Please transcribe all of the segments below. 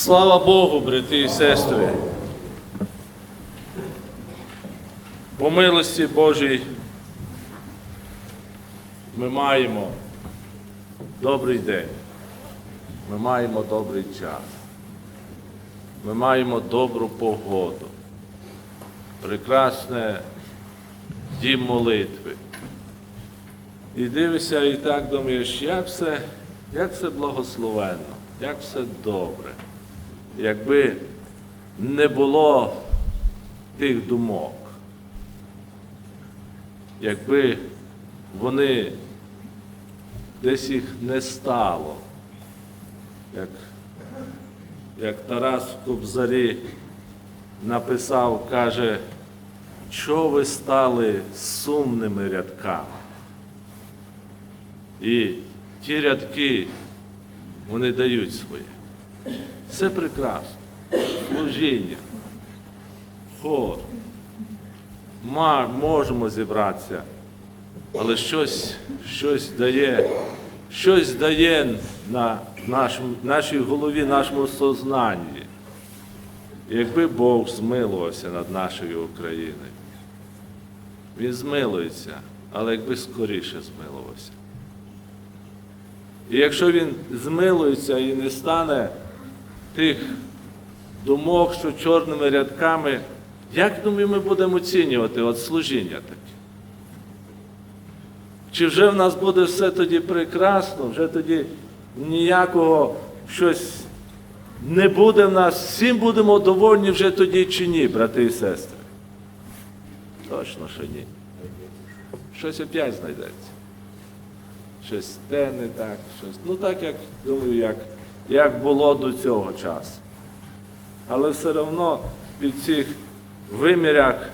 Слава Богу, брати і сестри. По милості Божій ми маємо добрий день. Ми маємо добрий час. Ми маємо добру погоду. Прекрасне дім молитви. І дивишся і так думаєш, як все, як все благословенно, як все добре. Якби не було тих думок, якби вони десь їх не стало, як, як Тарас Кобзарі написав, каже, що ви стали сумними рядками. І ті рядки, вони дають своє. Все прекрасно. Служіння, хор. Ма- Можемо зібратися, але щось, щось дає, щось дає на нашому, нашій голові, нашому сознанні. Якби Бог змилувався над нашою Україною, Він змилується, але якби скоріше змилувався. І якщо він змилується і не стане тих думок, що чорними рядками, як думаю, ми будемо оцінювати от служіння таке? Чи вже в нас буде все тоді прекрасно, вже тоді ніякого щось не буде в нас, всім будемо довольні вже тоді чи ні, брати і сестри? Точно, що ні. Щось опять знайдеться щось те не так, щось. Ну так, як думаю, як, як було до цього часу. Але все одно під цих вимірях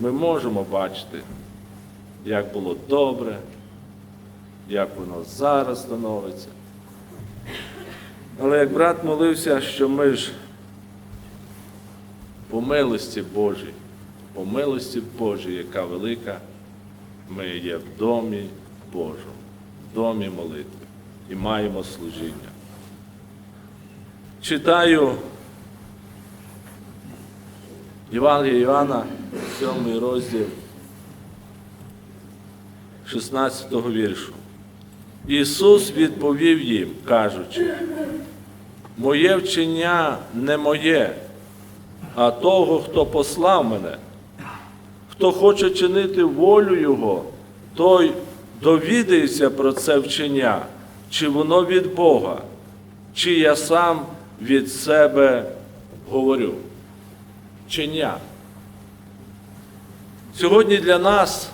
ми можемо бачити, як було добре, як воно зараз становиться. Але як брат молився, що ми ж по милості Божій, по милості Божій, яка велика, ми є в домі Божому, в домі молитви і маємо служіння. Читаю Євангелія Івана, 7 розділ 16 віршу. Ісус відповів їм, кажучи, моє вчення не моє, а того, хто послав мене. Хто хоче чинити волю Його, той довідається про це вчення, чи воно від Бога, чи я сам від себе говорю. Вчення. Сьогодні для нас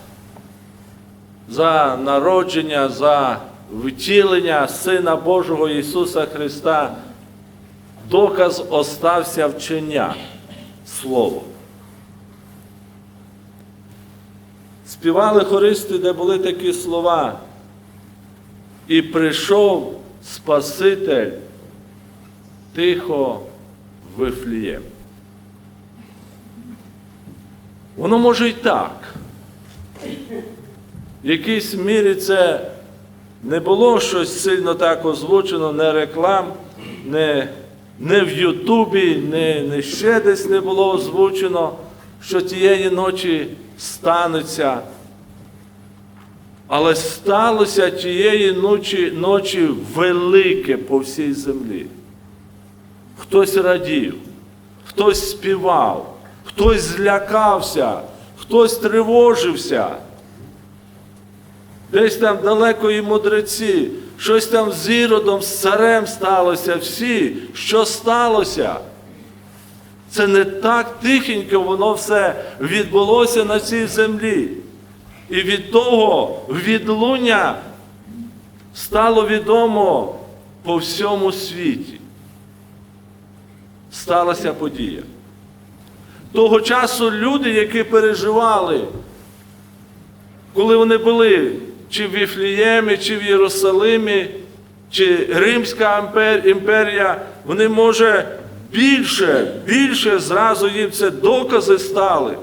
за народження, за втілення Сина Божого Ісуса Христа доказ остався вчення Слово. Співали хористи, де були такі слова. І прийшов Спаситель тихо в Вифлієм. Воно може і так. В якійсь мірі це не було щось сильно так озвучено, не реклам, не, не в Ютубі, не, не ще десь не було озвучено, що тієї ночі станеться. Але сталося тієї ночі, ночі велике по всій землі. Хтось радів, хтось співав, хтось злякався, хтось тривожився. Десь там далеко і мудреці, щось там з іродом, з царем сталося. Всі, що сталося? Це не так тихенько воно все відбулося на цій землі. І від того відлуння стало відомо по всьому світі. Сталася подія. Того часу люди, які переживали, коли вони були чи в Віфліємі, чи в Єрусалимі, чи Римська імперія, вони, може, більше, більше зразу їм це докази стали.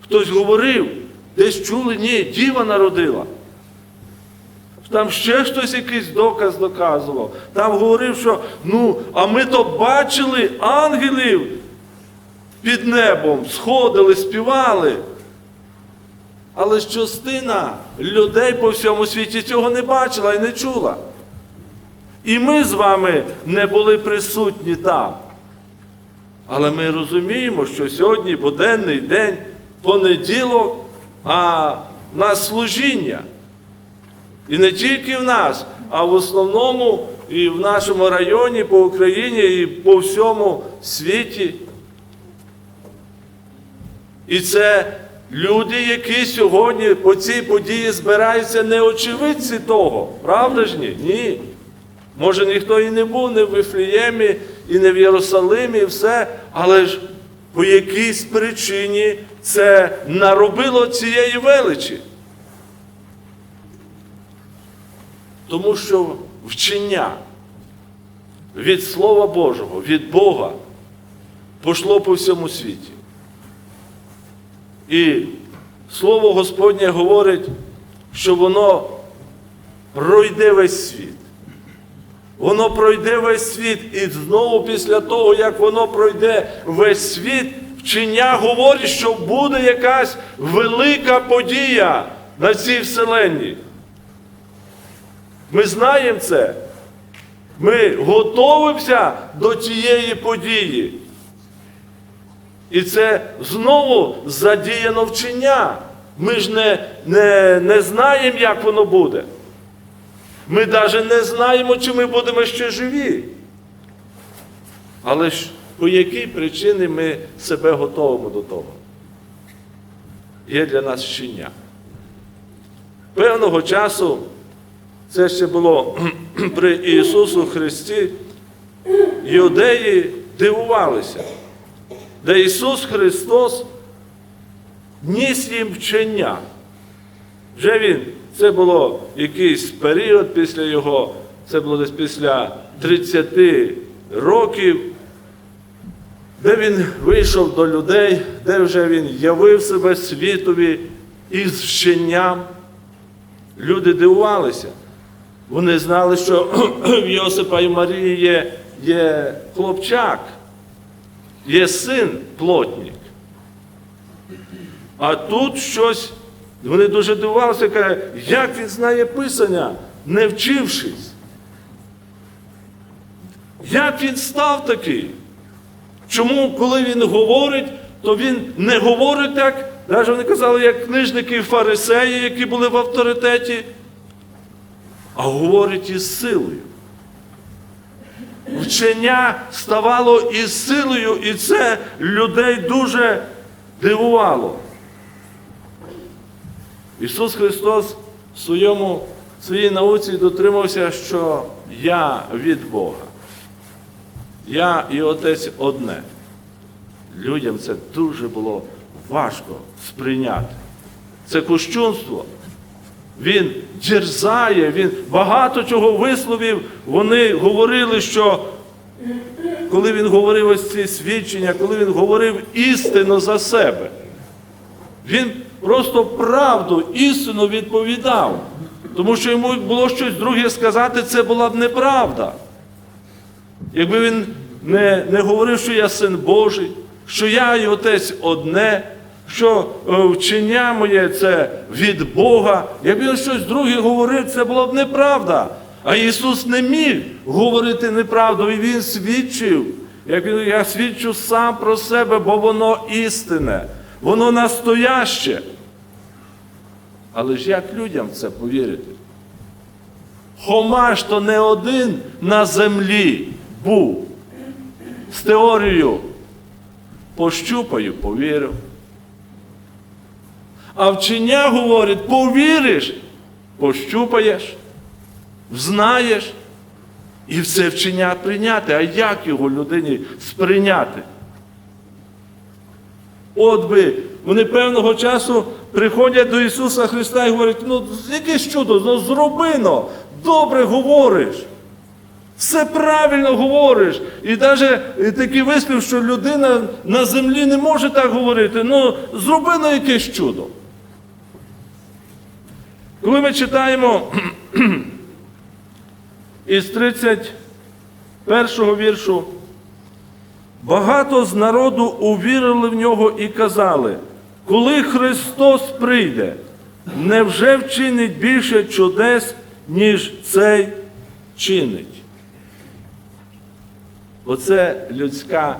Хтось говорив, десь чули, ні, діва народила. Там ще хтось якийсь доказ доказував. Там говорив, що ну, а ми то бачили ангелів під небом, сходили, співали. Але частина людей по всьому світі цього не бачила і не чула. І ми з вами не були присутні там. Але ми розуміємо, що сьогодні буденний день, понеділок, а в нас служіння. І не тільки в нас, а в основному і в нашому районі, по Україні, і по всьому світі. І це люди, які сьогодні по цій події збираються не очевидці того. Правда ж ні? Ні. Може, ніхто і не був не в Вифліємі, і не в Єрусалимі, і все, але ж по якійсь причині це наробило цієї величі. Тому що вчення від Слова Божого, від Бога пошло по всьому світі. І Слово Господнє говорить, що воно пройде весь світ. Воно пройде весь світ, і знову після того, як воно пройде весь світ, вчення говорить, що буде якась велика подія на цій вселенні. Ми знаємо це. Ми готуємося до цієї події. І це знову задіяно вчення. Ми ж не, не, не знаємо, як воно буде. Ми навіть не знаємо, чи ми будемо ще живі. Але ж по якій причині ми себе готуємо до того? Є для нас вчення. Певного часу, це ще було при Ісусу Христі, юдеї дивувалися, де Ісус Христос ніс їм вчення. Вже він, це було якийсь період після його, це було десь після 30 років, де він вийшов до людей, де вже він явив себе світові із вченням. Люди дивувалися. Вони знали, що в Йосипа і Марії є, є хлопчак, є син плотник. А тут щось, вони дуже дивувалися, каже, як він знає Писання, не вчившись. Як він став такий? Чому, коли він говорить, то він не говорить так, навіть вони казали, як книжники і фарисеї, які були в авторитеті, а говорить із силою. Вчення ставало із силою, і це людей дуже дивувало. Ісус Христос в своєму, в своїй науці дотримався, що я від Бога. Я і Отець одне. Людям це дуже було важко сприйняти. Це кощунство. Він дерзає, він багато чого висловив. Вони говорили, що коли він говорив ось ці свідчення, коли він говорив істину за себе, він просто правду, істину відповідав. Тому що йому було щось друге сказати, це була б неправда. Якби він не, не говорив, що я син Божий, що я і отець одне, що е, вчення моє це від Бога. Якби він щось друге говорив, це було б неправда. А Ісус не міг говорити неправду, і Він свідчив. Як він, я свідчу сам про себе, бо воно істинне, воно настояще. Але ж як людям це повірити? Хома ж то не один на землі був. З теорією пощупаю, повірив. А вчення говорить, повіриш, пощупаєш, знаєш і все вчення прийняти. А як його людині сприйняти? От би, вони певного часу приходять до Ісуса Христа і говорять, ну якесь чудо, ну зроби но, добре говориш. Все правильно говориш. І навіть такий вислів, що людина на землі не може так говорити. Ну, зроби на якесь чудо. Коли ми читаємо із 31 віршу, багато з народу увірили в нього і казали, коли Христос прийде, невже вчинить більше чудес, ніж цей чинить? Оце людська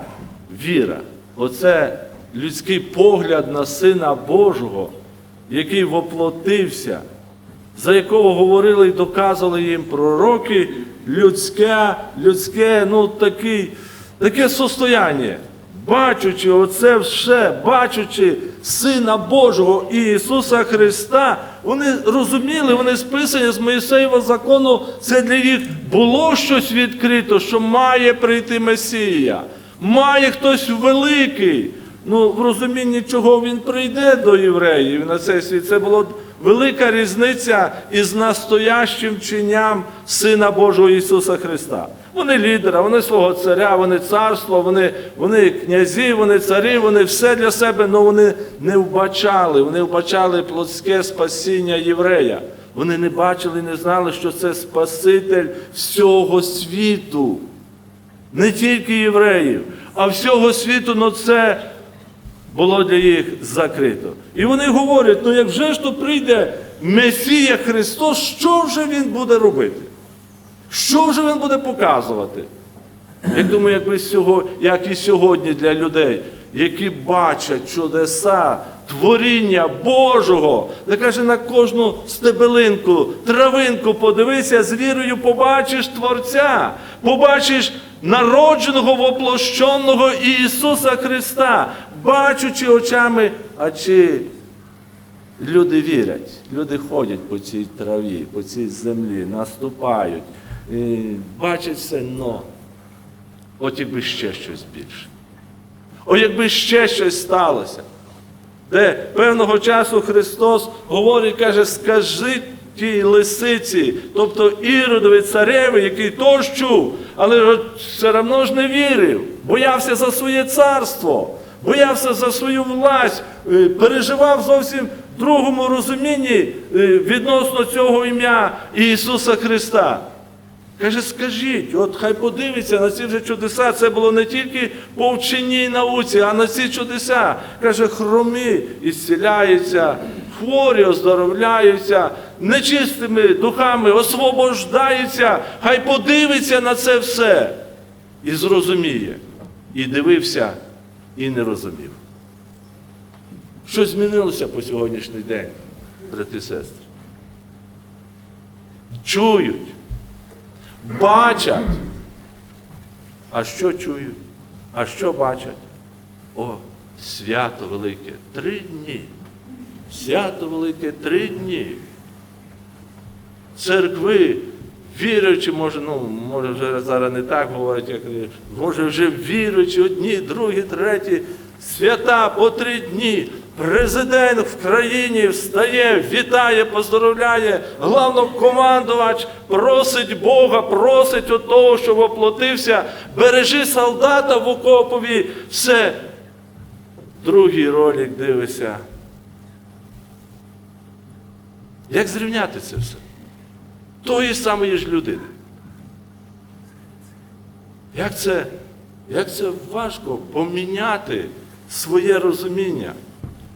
віра, оце людський погляд на Сина Божого, який воплотився, за якого говорили і доказували їм пророки, людське, людське, ну такий, таке состояння. Бачучи оце все, бачучи Сина Божого і Ісуса Христа, вони розуміли, вони списані з Моїсеєвого закону, це для них було щось відкрито, що має прийти Месія, має хтось великий. Ну, в розумінні, чого він прийде до євреїв на цей світ, це була велика різниця із настоящим вченням Сина Божого Ісуса Христа. Вони лідера, вони свого царя, вони царство, вони, вони князі, вони царі, вони все для себе, але вони не вбачали, вони вбачали плотське спасіння єврея. Вони не бачили, не знали, що це Спаситель всього світу. Не тільки євреїв, а всього світу, ну це було для їх закрито. І вони говорять: ну як вже ж то прийде Месія Христос, що вже Він буде робити? Що вже Він буде показувати? Я думаю, якби сього, як і сьогодні для людей, які бачать чудеса, творіння Божого, де каже на кожну стебелинку, травинку подивися, з вірою побачиш Творця, побачиш народженого, воплощеного Ісуса Христа, бачучи очами, а чи люди вірять, люди ходять по цій траві, по цій землі, наступають, бачать все, но. От якби ще щось більше. О, якби ще щось сталося. Де певного часу Христос говорить, каже, скажи тій лисиці, тобто Іродові цареві, який тож чув, але все одно ж не вірив, боявся за своє царство, боявся за свою власть, е, переживав зовсім в другому розумінні е, відносно цього ім'я Ісуса Христа. Каже, скажіть, от хай подивиться на ці вже чудеса. Це було не тільки по вченій науці, а на ці чудеса. Каже, хромі ісціляються, хворі оздоровляються, нечистими духами освобождаються. Хай подивиться на це все і зрозуміє. І дивився, і не розумів. Що змінилося по сьогоднішній день, брати і сестри? Чують бачать. А що чують? А що бачать? О, свято велике, три дні. Свято велике три дні. Церкви, віруючи, може, ну, може вже зараз не так говорять, як може вже віруючи одні, другі, треті, свята по три дні. Президент в країні встає, вітає, поздоровляє, главнокомандувач просить Бога, просить от того, що воплотився, бережи солдата в окопові, все. Другий ролик дивися. Як зрівняти це все? Тої самої ж людини. Як це, як це важко поміняти своє розуміння?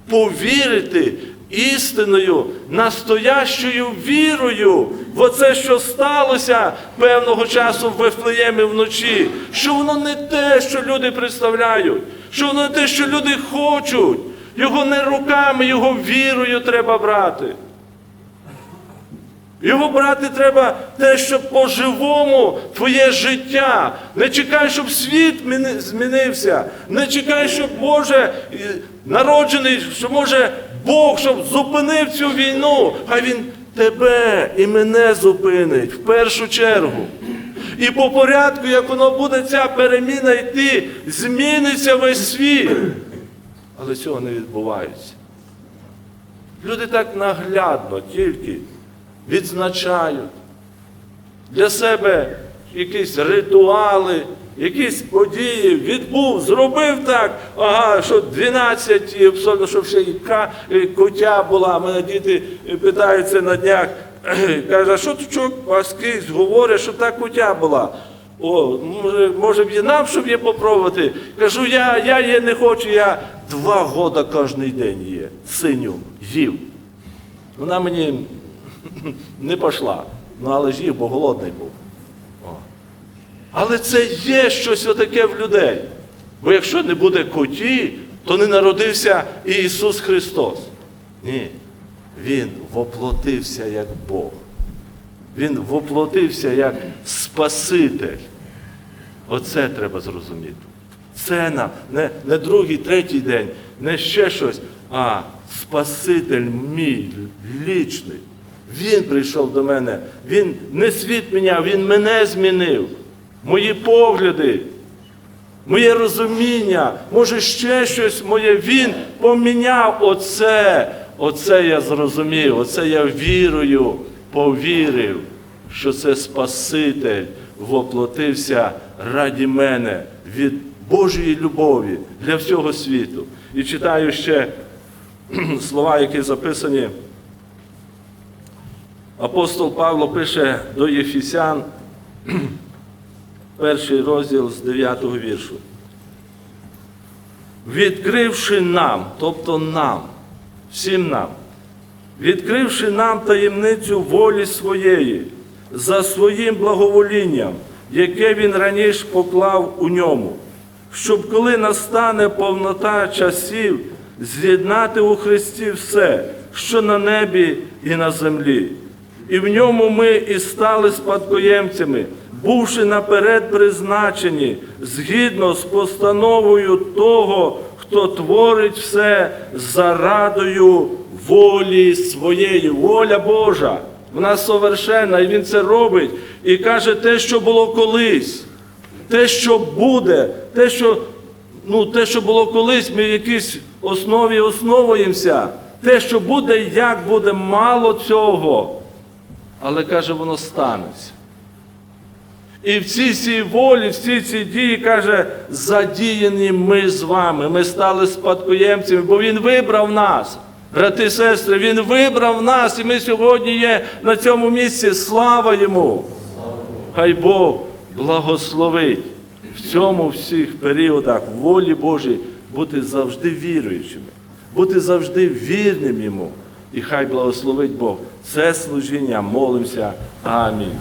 повірити істиною, настоящою вірою в оце, що сталося певного часу в Вифлеємі вночі, що воно не те, що люди представляють, що воно не те, що люди хочуть. Його не руками, його вірою треба брати. Його брати треба те, що по-живому твоє життя. Не чекай, щоб світ змінився. Не чекай, щоб Боже народжений, що може Бог, щоб зупинив цю війну. Хай Він тебе і мене зупинить в першу чергу. І по порядку, як воно буде ця переміна йти, зміниться весь світ. Але цього не відбувається. Люди так наглядно тільки відзначають для себе якісь ритуали, якісь події, відбув, зробив так, ага, що 12, і особливо, щоб ще і котя була. Мене діти питаються на днях, каже, а що тут чок паскись говорить, щоб та котя була. О, може, може б і нам, щоб її попробувати. Кажу, я, я її не хочу, я два года кожен день є, синю, їв. Вона мені не пішла. Ну, але ж їв, бо голодний був. О. Але це є щось отаке в людей. Бо якщо не буде коті, то не народився і Ісус Христос. Ні. Він воплотився як Бог. Він воплотився як Спаситель. Оце треба зрозуміти. Це нам не, не другий, третій день, не ще щось, а Спаситель мій лічний. Він прийшов до мене. Він не світ міняв, він мене змінив. Мої погляди, моє розуміння, може ще щось моє. Він поміняв оце. Оце я зрозумів, оце я вірою повірив, що це Спаситель воплотився раді мене від Божої любові для всього світу. І читаю ще слова, які записані. Апостол Павло пише до Єфісян, перший розділ з 9 віршу. Відкривши нам, тобто нам, всім нам, відкривши нам таємницю волі своєї, за своїм благоволінням, яке він раніше поклав у ньому, щоб коли настане повнота часів, з'єднати у Христі все, що на небі і на землі. І в ньому ми і стали спадкоємцями, бувши наперед призначені згідно з постановою того, хто творить все зарадою волі своєї, воля Божа. Вона совершенна, і Він це робить. І каже те, що було колись, те, що буде, те, що, ну, те, що було колись, ми в якійсь основі основуємося. Те, що буде, як буде, мало цього. Але каже, воно станеться. І в цій цій волі, в цій цій дії, каже, задіяні ми з вами. Ми стали спадкоємцями, бо Він вибрав нас. Брати і сестри, Він вибрав нас, і ми сьогодні є на цьому місці. Слава Йому! Хай Бог благословить в цьому всіх періодах волі Божій бути завжди віруючими, бути завжди вірним Йому. І хай благословить Бог. Це служіння. Молимося. Амінь.